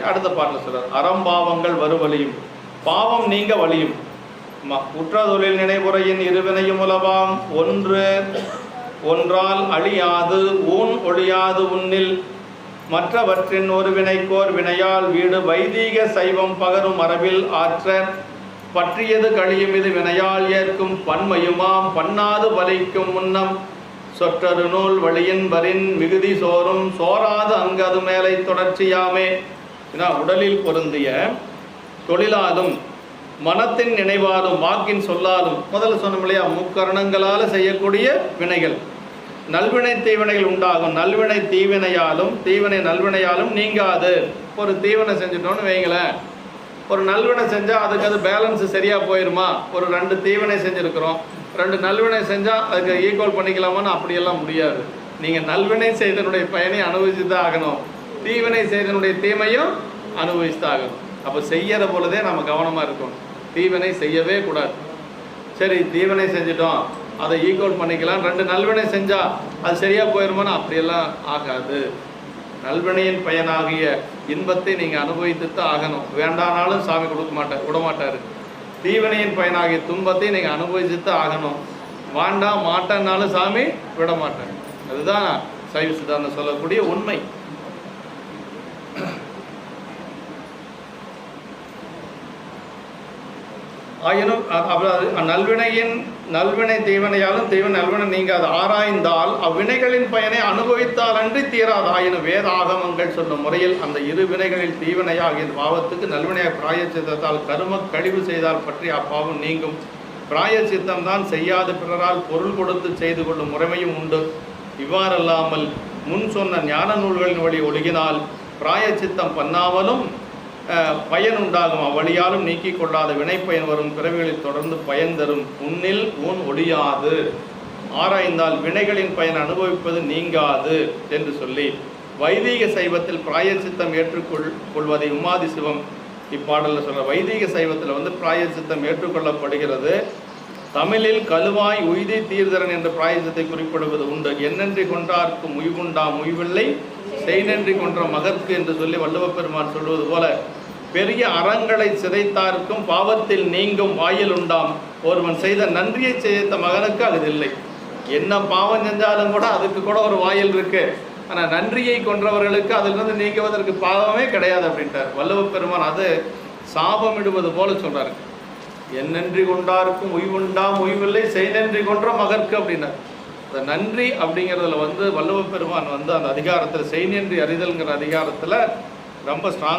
சொல்லி அடுத்த பாட்டில் சொல்றார். அறம்பாவங்கள் வருவலியும் பாவம் நீங்க வலியும் குற்ற தொழில் நினைவுரையின் இருவினையும் உலவாம். ஒன்று ஒன்றால் அழியாது ஊன் ஒழியாது உன்னில். மற்றவற்றின் ஒரு வினைக்கோர் வினையால் வீடு வைதீக சைவம் பகரும் மரபில் ஆற்ற. பற்றியது கழியும் இது வினையால் ஏற்கும் பன்மையுமாம். பண்ணாது வலிக்கும் முன்னம் சொற்றரு நூல் வழியின் வரின் மிகுதி சோறும். சோராது அங்கது மேலை தொடர்ச்சியாமே. ஏன்னா உடலில் பொருந்திய தொழிலாலும் மனத்தின் நினைவாலும் வாக்கின் சொல்லாலும் முதல்ல சொன்னோம் இல்லையா முக்கரணங்களால் செய்யக்கூடிய வினைகள். நல்வினை தீவினைகள் உண்டாகும். நல்வினை தீவினையாலும் தீவினை நல்வினையாலும் நீங்காது. ஒரு தீவனை செஞ்சிட்டோன்னு வைங்களேன். ஒரு நல்வினை செஞ்சால் அதுக்கு அது பேலன்ஸ் சரியாக போயிடுமா ஒரு ரெண்டு தீவினை செஞ்சுருக்கிறோம். ரெண்டு நல்வினை செஞ்சால் அதுக்கு ஈக்குவல் பண்ணிக்கலாமான்னு அப்படியெல்லாம் முடியாது. நீங்கள் நல்வினை செய்தனுடைய பயனை அனுபவிச்சு தான் ஆகணும். தீவினை செய்தனுடைய தீமையும் அனுபவிச்சு தான் அப்போ செய்யற பொழுதே நம்ம கவனமாக இருக்கணும். தீவினை செய்யவே கூடாது. சரி தீவினை செஞ்சிட்டோம். அதை ஈக்குவல் பண்ணிக்கலாம். ரெண்டு நல்வினை செஞ்சால் அது சரியாக போயிருமான்னு அப்படியெல்லாம் ஆகாது. நல்வினையின் பயனாகிய இன்பத்தை நீங்கள் அனுபவித்து தான் ஆகணும். வேண்டானாலும் சாமி கொடுக்க மாட்டார் விட மாட்டார் தீவினையின் பயனாகிய துன்பத்தை நீங்கள் அனுபவிச்சு தான் ஆகணும். வாண்டாம் மாட்டேன்னாலும் சாமி விட மாட்டார் அதுதான் சைவ சித்தாந்தம் சொல்லக்கூடிய உண்மை. ஆயினும் நல்வினையின் நல்வினை தீவனையாலும் தீவன் நல்வினை நீங்காது. ஆராய்ந்தால் அவ்வினைகளின் பயனை அனுபவித்தால் அன்றி தீராது. ஆயினும் வேத ஆகமங்கள் சொன்ன முறையில் அந்த இரு வினைகளில் தீவினையாகிய பாவத்துக்கு நல்வினையாக பிராயச்சித்தத்தால் கரும கழிவு செய்தால் பற்றி அப்பாவும் நீங்கும். பிராயச்சித்தம் தான் செய்யாத பிறரால் பொருள் கொடுத்து செய்து கொள்ளும் முறைமையும் உண்டு. இவ்வாறல்லாமல் முன் சொன்ன ஞான நூல்களின் வழி ஒழுகினால் பிராயச்சித்தம் பண்ணாமலும் பயன் உண்டாகும் அவ்வழியாலும் நீக்கிக் கொள்ளாத வினைப்பயன் வரும் பிறவிகளில் தொடர்ந்து பயன் தரும் உன்னில் ஊன் ஒழியாது. ஆராய்ந்தால் வினைகளின் பயன் அனுபவிப்பது நீங்காது என்று சொல்லி வைதீக சைவத்தில் பிராயச்சித்தம் ஏற்றுக்கொள் கொள்வதை உமாதி சிவம் இப்பாடலில் சொல்ற வைதீக சைவத்தில் வந்து பிராயச்சித்தம் ஏற்றுக்கொள்ளப்படுகிறது. தமிழில் கழுவாய் உய்தி தீர்தரன் என்ற பிராயசத்தை குறிப்பிடுவது உண்டு. என்னென்றி கொண்டார்க்கு முய்வுண்டா முய்வில்லை செய்நன்றி கொன்ற மகற்கு என்று சொல்லி வள்ளுவப்பெருமான் சொல்வது போல பெரிய அறங்களை சிதைத்தார்க்கும் பாவத்தில் நீங்கும் வாயில் உண்டாம். ஒருவன் செய்த நன்றியை செய்த மகனுக்கு அது இல்லை. என்ன பாவம் செஞ்சாலும் கூட அதுக்கு கூட ஒரு வாயில் இருக்கு. ஆனால் நன்றியை கொன்றவர்களுக்கு அதிலிருந்து நீங்குவதற்கு பாவமே கிடையாது அப்படின்ட்டார் வள்ளுவப் பெருமான் அது சாபமிடுவது போல சொல்றாரு. என்னன்றி கொண்டாருக்கும் உய்வுண்டாம் உய்வில்லை செய் நன்றி கொன்ற மகற்கு அப்படின்னார். இந்த நன்றி அப்படிங்கிறதுல வந்து வல்லுவ பெருமான் வந்து அந்த அதிகாரத்தில் செய்நன்றி அறிதல்ங்கிற அதிகாரத்தில் ரொம்ப ஸ்ட்ராங்